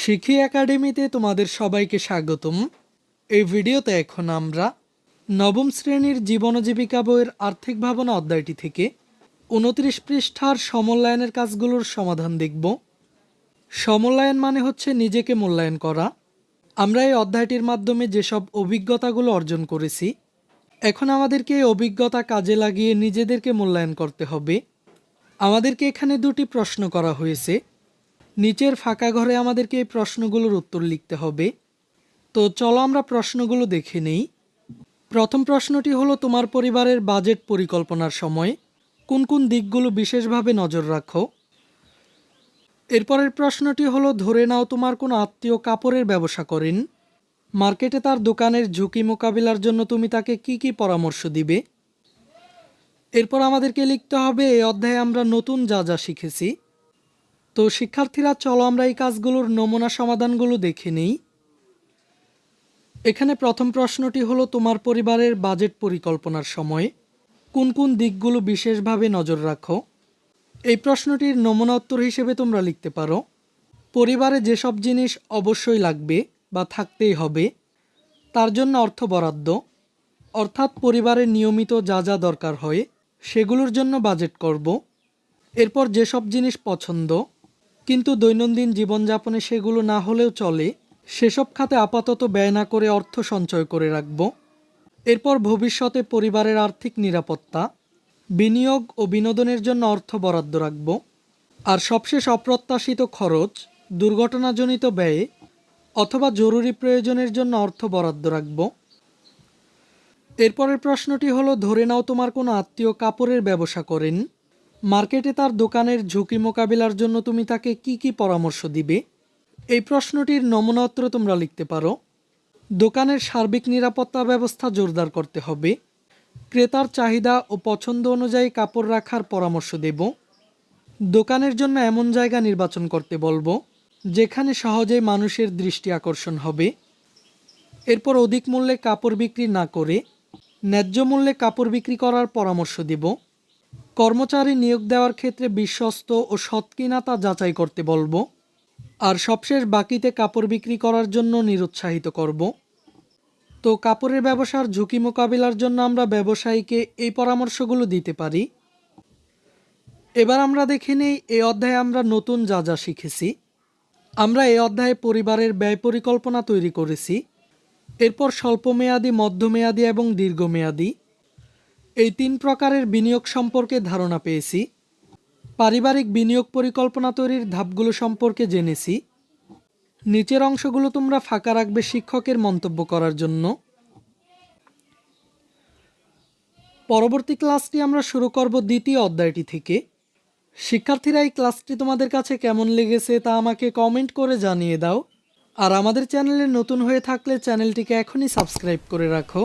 শিখি একাডেমিতে তোমাদের সবাইকে স্বাগতম। এই ভিডিওতে এখন আমরা নবম শ্রেণির জীবন জীবিকা বইয়ের আর্থিক ভাবনা অধ্যায়টি থেকে উনত্রিশ পৃষ্ঠার সমল্যায়নের কাজগুলোর সমাধান দেখব। সমল্যায়ন মানে হচ্ছে নিজেকে মূল্যায়ন করা। আমরা এই অধ্যায়টির মাধ্যমে যেসব অভিজ্ঞতাগুলো অর্জন করেছি, এখন আমাদেরকে এই অভিজ্ঞতা কাজে লাগিয়ে নিজেদেরকে মূল্যায়ন করতে হবে। আমাদেরকে এখানে দুটি প্রশ্ন করা হয়েছে। নিচের ফাঁকা ঘরে আমাদেরকে এই প্রশ্নগুলোর উত্তর লিখতে হবে। তো চলো আমরা প্রশ্নগুলো দেখে নেই। প্রথম প্রশ্নটি হলো, তোমার পরিবারের বাজেট পরিকল্পনার সময় কোন কোন দিকগুলো বিশেষভাবে নজর রাখো? এরপরের প্রশ্নটি হলো, ধরে নাও তোমার কোনো আত্মীয় কাপড়ের ব্যবসা করেন। মার্কেটে তার দোকানের ঝুঁকি মোকাবিলার জন্য তুমি তাকে কি কি পরামর্শ দিবে? এরপর আমাদেরকে লিখতে হবে, এই অধ্যায়ে আমরা নতুন যা যা শিখেছি। তো শিক্ষার্থীরা, চলো আমরা এই কাজগুলোর নমুনা সমাধানগুলো দেখে নিই। এখানে প্রথম প্রশ্নটি হলো, তোমার পরিবারের বাজেট পরিকল্পনার সময়। কোন কোন দিকগুলো বিশেষভাবে নজর রাখো? এই প্রশ্নটির নমুনা উত্তর হিসেবে তোমরা লিখতে পারো। পরিবারে যেসব জিনিস অবশ্যই লাগবে বা থাকতেই হবে, তার জন্য অর্থ বরাদ্দ। অর্থাৎ পরিবারের নিয়মিত যা যা দরকার হয়, সেগুলোর জন্য বাজেট করব। এরপর যেসব জিনিস পছন্দ কিন্তু দৈনন্দিন জীবনযাপনে সেগুলো না হলেও চলে, সেসব খাতে আপাতত ব্যয় না করে অর্থ সঞ্চয় করে রাখব। এরপর ভবিষ্যতে পরিবারের আর্থিক নিরাপত্তা, বিনিয়োগ ও বিনোদনের জন্য অর্থ বরাদ্দ রাখব। আর সবশেষ অপ্রত্যাশিত খরচ, দুর্ঘটনাজনিত ব্যয়ে অথবা জরুরি প্রয়োজনের জন্য অর্থ বরাদ্দ রাখব। এরপরের প্রশ্নটি হলো, ধরে নাও তোমার কোনো আত্মীয় কাপড়ের ব্যবসা করেন। মার্কেটে তার দোকানের ঝুঁকি মোকাবিলার জন্য তুমি তাকে কি কি পরামর্শ দিবে? এই প্রশ্নটির নমুনা উত্তর তোমরা লিখতে পারো। দোকানের সার্বিক নিরাপত্তা ব্যবস্থা জোরদার করতে হবে। ক্রেতার চাহিদা ও পছন্দ অনুযায়ী কাপড় রাখার পরামর্শ দেব। দোকানের জন্য এমন জায়গা নির্বাচন করতে বলব, যেখানে সহজেই মানুষের দৃষ্টি আকর্ষণ হবে। এরপর অধিক মূল্যে কাপড় বিক্রি না করে ন্যায্য মূল্যে কাপড় বিক্রি করার পরামর্শ দেব। কর্মচারী নিয়োগ দেওয়ার ক্ষেত্রে বিশ্বস্ত ও সৎ কিনা তা যাচাই করতে বলব। আর সবশেষ বাকিতে কাপড় বিক্রি করার জন্য নিরুৎসাহিত করব। তো কাপড়ের ব্যবসার ঝুঁকি মোকাবিলার জন্য আমরা ব্যবসায়ীকে এই পরামর্শগুলো দিতে পারি। এবার আমরা দেখে নেই এই অধ্যায়ে আমরা নতুন যা যা শিখেছি। আমরা এই অধ্যায়ে পরিবারের ব্যয় পরিকল্পনা তৈরি করেছি। এরপর স্বল্পমেয়াদী, মধ্যমেয়াদী এবং দীর্ঘমেয়াদী। এই তিন প্রকারের বিনিয়োগ সম্পর্কে ধারণা পেয়েছি। পারিবারিক বিনিয়োগ পরিকল্পনা তৈরির ধাপগুলো সম্পর্কে জেনেছি। নিচের অংশগুলো তোমরা ফাঁকা রাখবে শিক্ষকের মন্তব্য করার জন্য। পরবর্তী ক্লাসটি আমরা শুরু করব দ্বিতীয় অধ্যায়টি থেকে। শিক্ষার্থীরা এই ক্লাসটি তোমাদের কাছে কেমন লেগেছে তা আমাকে কমেন্ট করে জানিয়ে দাও। আর আমাদের চ্যানেলে নতুন হয়ে থাকলে চ্যানেলটিকে এখনই সাবস্ক্রাইব করে রাখো।